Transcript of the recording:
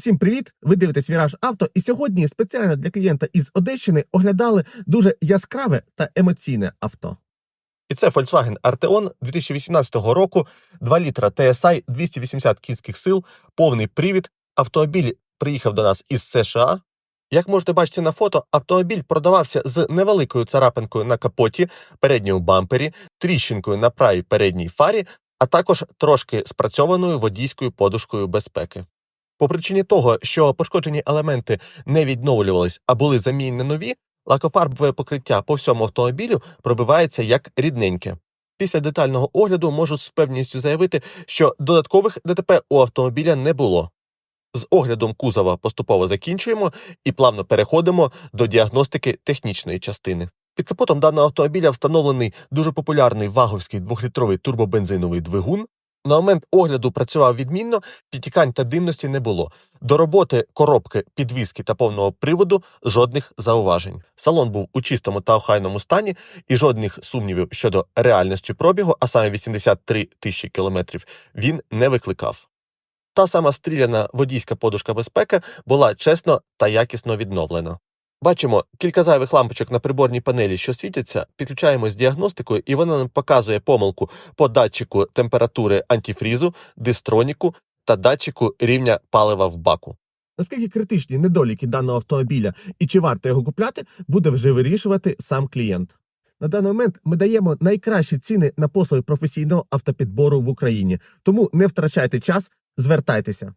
Всім привіт! Ви дивитесь Віраж Авто. І сьогодні спеціально для клієнта із Одещини оглядали дуже яскраве та емоційне авто. І це Volkswagen Arteon 2018 року, 2 літра TSI, 280 кінських сил, повний привід. Автомобіль приїхав до нас із США. Як можете бачити на фото, автомобіль продавався з невеликою царапинкою на капоті, передньому бампері, тріщинкою на правій передній фарі, а також трошки спрацьованою водійською подушкою безпеки. По причині того, що пошкоджені елементи не відновлювались, а були замінені нові, лакофарбове покриття по всьому автомобілю пробивається як рідненьке. Після детального огляду можу з впевненістю заявити, що додаткових ДТП у автомобіля не було. З оглядом кузова поступово закінчуємо і плавно переходимо до діагностики технічної частини. Під капотом даного автомобіля встановлений дуже популярний ваговський двохлітровий турбобензиновий двигун. На момент огляду працював відмінно, підтікань та димності не було. До роботи коробки, підвіски та повного приводу жодних зауважень. Салон був у чистому та охайному стані, і жодних сумнівів щодо реальності пробігу, а саме 83 тисячі кілометрів, він не викликав. Та сама стріляна водійська подушка безпеки була чесно та якісно відновлена. Бачимо кілька зайвих лампочок на приборній панелі, що світяться, підключаємо з діагностикою, і вона нам показує помилку по датчику температури антифрізу, дистроніку та датчику рівня палива в баку. Наскільки критичні недоліки даного автомобіля і чи варто його купляти, буде вже вирішувати сам клієнт. На даний момент ми даємо найкращі ціни на послуги професійного автопідбору в Україні, тому не втрачайте час, звертайтеся.